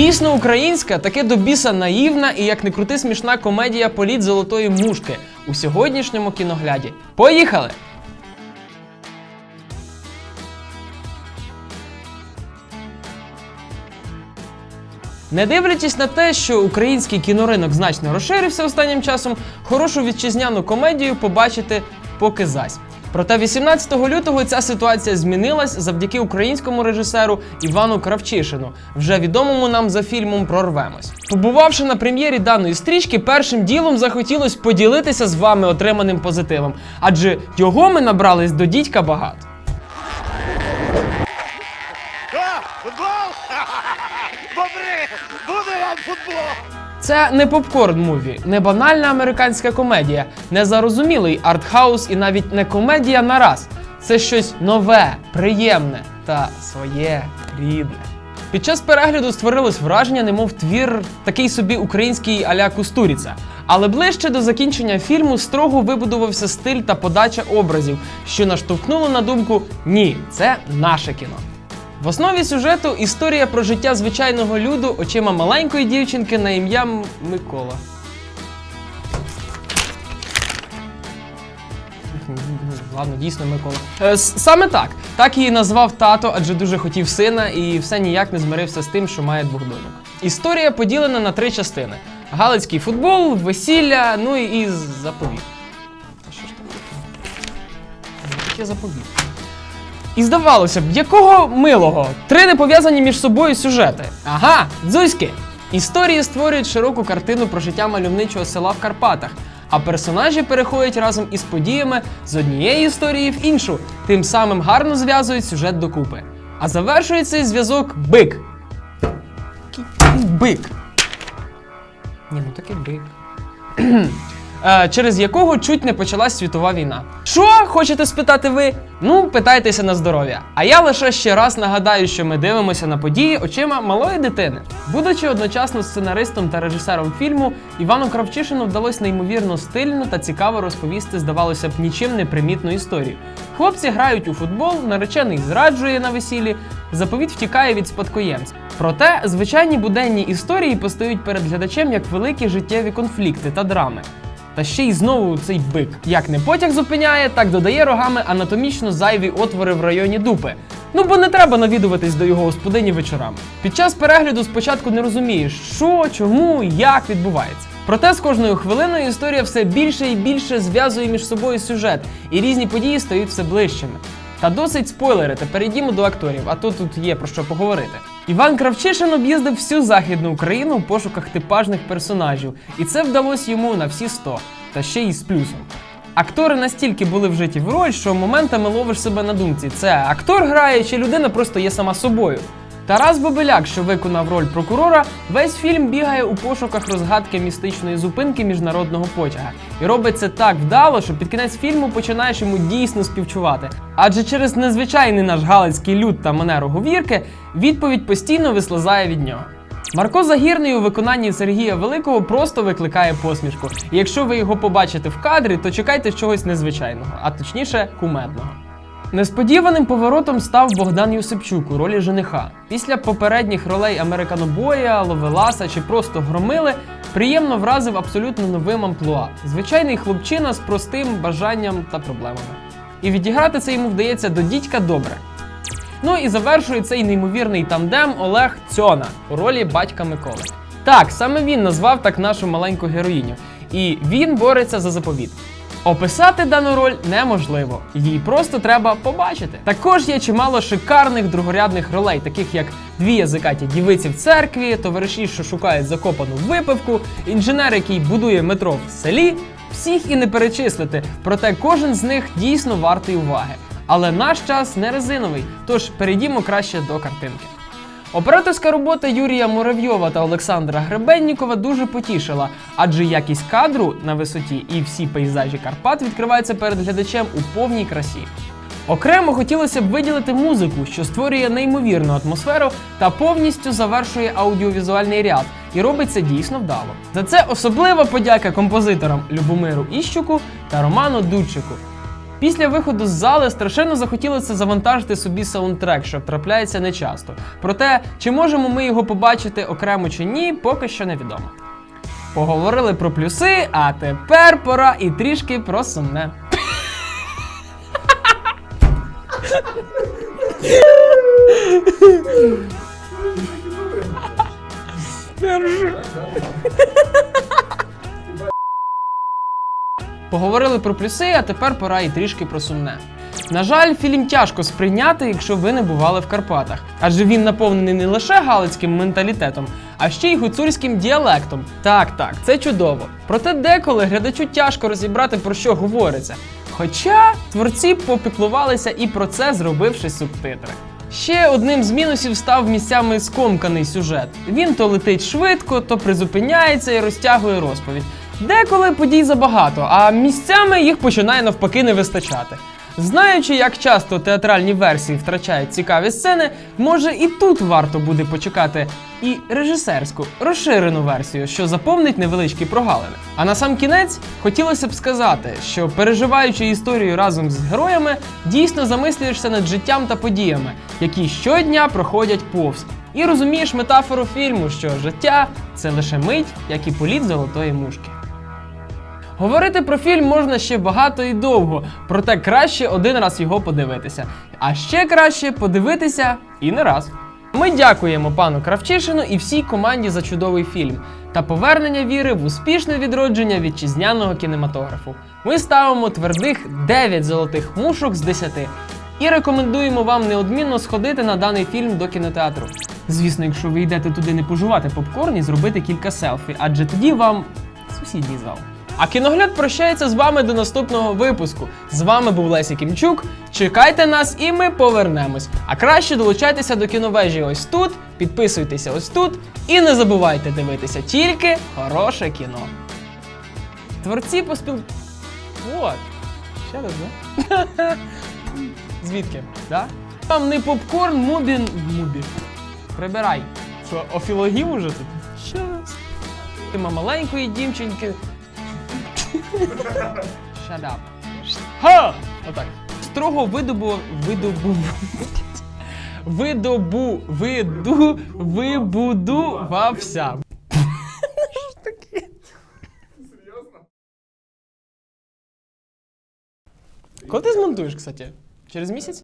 Дійсно українська, таке до біса наївна і як не крути смішна комедія Політ золотої мушки у сьогоднішньому кіногляді. Поїхали! Не дивлячись на те, що український кіноринок значно розширився останнім часом, хорошу вітчизняну комедію побачити поки зась. Проте 18 лютого ця ситуація змінилась завдяки українському режисеру Івану Кравчишину, вже відомому нам за фільмом Прорвемось. Побувавши на прем'єрі даної стрічки, першим ділом захотілось поділитися з вами отриманим позитивом, адже його ми набрались до дідька багато. Футбол? Бобри! Буде вам футбол! Це не попкорн муві, не банальна американська комедія, не зарозумілий артхаус і навіть не комедія на раз. Це щось нове, приємне та своє рідне. Під час перегляду створилось враження, немов твір такий собі український аля Кустуріца. Але ближче до закінчення фільму строго вибудувався стиль та подача образів, що наштовхнуло на думку: ні, це наше кіно. В основі сюжету історія про життя звичайного люду очима маленької дівчинки на ім'я Микола. Ладно, дійсно Микола. Е, саме так. Так її назвав тато, адже дуже хотів сина і все ніяк не змирився з тим, що має двох доньок. Історія поділена на три частини: Галицький футбол, весілля, ну і, заповіт. Що ж? Таке заповіт. І здавалося б, якого милого? Три не пов'язані між собою сюжети. Ага, дзузьки! Історії створюють широку картину про життя мальовничого села в Карпатах, а персонажі переходять разом із подіями з однієї історії в іншу, тим самим гарно зв'язують сюжет докупи. А завершує цей зв'язок бик. Бик. Ні, ну такий бик. Е, через якого чуть не почалась світова війна. Що хочете спитати ви? Ну, питайтеся на здоров'я. А я лише ще раз нагадаю, що ми дивимося на події очима малої дитини. Будучи одночасно сценаристом та режисером фільму, Івану Кравчишину вдалося неймовірно стильно та цікаво розповісти, здавалося б, нічим не примітну історію. Хлопці грають у футбол, наречений зраджує на весіллі, заповіт втікає від спадкоємця. Проте звичайні буденні історії постають перед глядачем як великі життєві конфлікти та драми. Та ще й знову цей бик. Як не потяг зупиняє, так додає рогами анатомічно зайві отвори в районі дупи. Ну бо не треба навідуватись до його господині вечорами. Під час перегляду спочатку не розумієш, що, чому, як відбувається. Проте з кожною хвилиною історія все більше і більше зв'язує між собою сюжет, і різні події стають все ближчими. Та досить спойлерити, перейдімо до акторів, а то тут є про що поговорити. Іван Кравчишин об'їздив всю західну Україну в пошуках типажних персонажів, і це вдалося йому на всі 100, та ще й з плюсом. Актори настільки були вжиті в роль, що моментами ловиш себе на думці: це актор грає чи людина просто є сама собою. Тарас Бобеляк, що виконав роль прокурора, весь фільм бігає у пошуках розгадки містичної зупинки міжнародного потяга. І робить це так вдало, що під кінець фільму починаєш йому дійсно співчувати. Адже через незвичайний наш галицький люд та манеру говірки відповідь постійно вислизає від нього. Марко Загірний у виконанні Сергія Великого просто викликає посмішку. І якщо ви його побачите в кадрі, то чекайте чогось незвичайного, а точніше кумедного. Несподіваним поворотом став Богдан Юсипчук у ролі жениха. Після попередніх ролей Американобоя, Ловеласа чи просто громили приємно вразив абсолютно новим амплуа. Звичайний хлопчина з простим бажанням та проблемами. І відіграти це йому вдається до дідька добре. Ну і завершує цей неймовірний тандем Олег Цьона у ролі батька Миколи. Так, саме він назвав так нашу маленьку героїню, і він бореться за заповіт. Описати дану роль неможливо, її просто треба побачити. Також є чимало шикарних другорядних ролей, таких як дві язикаті дівиці в церкві, товариші, що шукають закопану випивку, інженер, який будує метро в селі. Всіх і не перечислити, проте кожен з них дійсно вартий уваги. Але наш час не резиновий, тож перейдімо краще до картинки. Операторська робота Юрія Муравйова та Олександра Гребеннікова дуже потішила, адже якість кадру на висоті і всі пейзажі Карпат відкриваються перед глядачем у повній красі. Окремо хотілося б виділити музику, що створює неймовірну атмосферу та повністю завершує аудіовізуальний ряд, і робить це дійсно вдало. За це особлива подяка композиторам Любомиру Іщуку та Роману Дудчику. Після виходу з зали страшенно захотілося завантажити собі саундтрек, що трапляється нечасто. Проте, чи можемо ми його побачити окремо чи ні, поки що невідомо. Поговорили про плюси, а тепер пора і трішки про сумне. Поговорили про плюси, а тепер пора і трішки про сумне. На жаль, фільм тяжко сприйняти, якщо ви не бували в Карпатах, адже він наповнений не лише галицьким менталітетом, а ще й гуцульським діалектом. Так, так, це чудово. Проте деколи глядачу тяжко розібрати про що говориться. Хоча творці попіклувалися і про це, зробивши субтитри. Ще одним з мінусів став місцями скомканий сюжет. Він то летить швидко, то призупиняється і розтягує розповідь. Деколи подій забагато, а місцями їх починає навпаки не вистачати. Знаючи, як часто театральні версії втрачають цікаві сцени, може і тут варто буде почекати і режисерську розширену версію, що заповнить невеличкі прогалини. А на сам кінець хотілося б сказати, що переживаючи історію разом з героями, дійсно замислюєшся над життям та подіями, які щодня проходять повз. І розумієш метафору фільму, що життя це лише мить, як і політ золотої мушки. Говорити про фільм можна ще багато і довго, проте краще один раз його подивитися. А ще краще подивитися і не раз. Ми дякуємо пану Кравчишину і всій команді за чудовий фільм та повернення віри в успішне відродження вітчизняного кінематографу. Ми ставимо твердих 9 золотих мушок з 10 і рекомендуємо вам неодмінно сходити на даний фільм до кінотеатру. Звісно, якщо ви йдете туди не пожувати попкорн і зробити кілька селфі, адже тоді вам сусідній зал. А кіногляд прощається з вами до наступного випуску. З вами був Лесі Кімчук. Чекайте нас, і ми повернемось. А краще долучайтеся до кіновежі ось тут, підписуйтеся ось тут і не забувайте дивитися тільки хороше кіно. Творці поспіл. От. Ще раз, да? Звідки? Да? Там не попкорн, мубін. Мубі. Прибирай. Що, офілогів уже тут? Щас. Тима маленької дівчинки. Shut up. Ха! Отак. Строго видобу... видобу... Видобу... Виду... Вибудувався. Коли ти змонтуєш, кстати? Через місяць?